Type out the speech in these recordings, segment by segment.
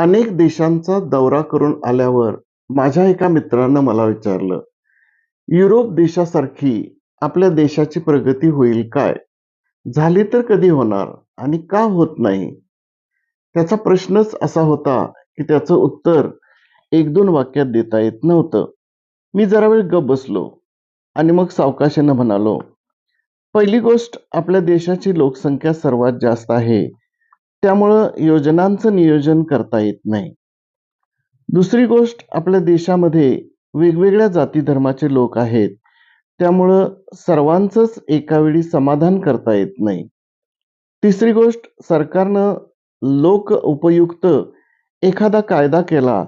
अनेक देशांचा दौरा करून आल्यावर माझ्या एका मित्रानं मला विचारलं, युरोप देशासारखी आपल्या देशाची प्रगती होईल काय? झाली तर कधी होणार आणि का होत नाही? त्याचा प्रश्नच असा होता की त्याचं उत्तर एक दोन वाक्यात देता येत नव्हतं. मी जरा वेळ गप बसलो आणि मग सावकाशानं म्हणालो, पहिली गोष्ट आपल्या देशाची लोकसंख्या सर्वात जास्त आहे त्यामुळं योजनांचं नियोजन करता येत नाही. दुसरी गोष्ट आपल्या देशामध्ये वेगवेगळ्या जाती धर्माचे लोक आहेत त्यामुळं सर्वांचंच एकावेळी समाधान करता येत नाही. तिसरी गोष्ट सरकारनं लोक उपयुक्त एखादा कायदा केला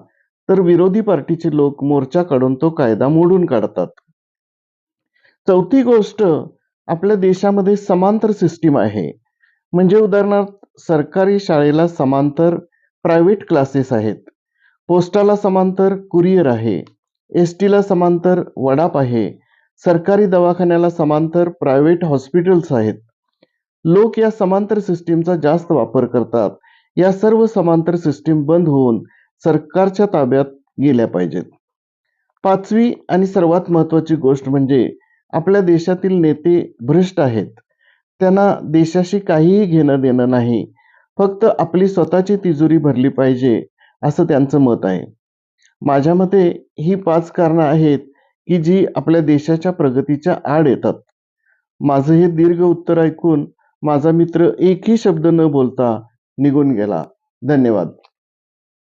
तर विरोधी पार्टीचे लोक मोर्चा काढून तो कायदा मोडून काढतात. चौथी गोष्ट आपल्या देशामध्ये समांतर सिस्टीम आहे. म्हणजे उदाहरणार्थ सरकारी शाळेला समांतर प्रायव्हेट क्लासेस आहेत. पोस्टाला समांतर कुरिअर आहे. एसटीला समांतर वडाप आहे. सरकारी दवाखान्याला समांतर प्रायव्हेट हॉस्पिटल्स आहेत. लोक या समांतर सिस्टीमचा जास्त वापर करतात. या सर्व समांतर सिस्टीम बंद होऊन सरकारच्या ताब्यात गेल्या पाहिजेत. पाचवी आणि सर्वात महत्त्वाची गोष्ट म्हणजे आपल्या देशातील नेते भ्रष्ट आहेत. त्यांना देशाशी काहीही घेणं देणं नाही. फक्त आपली स्वतःची तिजोरी भरली पाहिजे असं त्यांचं मत आहे. माझ्या मते ही पाच कारणं आहेत की जी आपल्या देशाच्या प्रगतीच्या आड येतात. माझं हे दीर्घ उत्तर ऐकून माझा मित्र एकही शब्द न बोलता निघून गेला. धन्यवाद.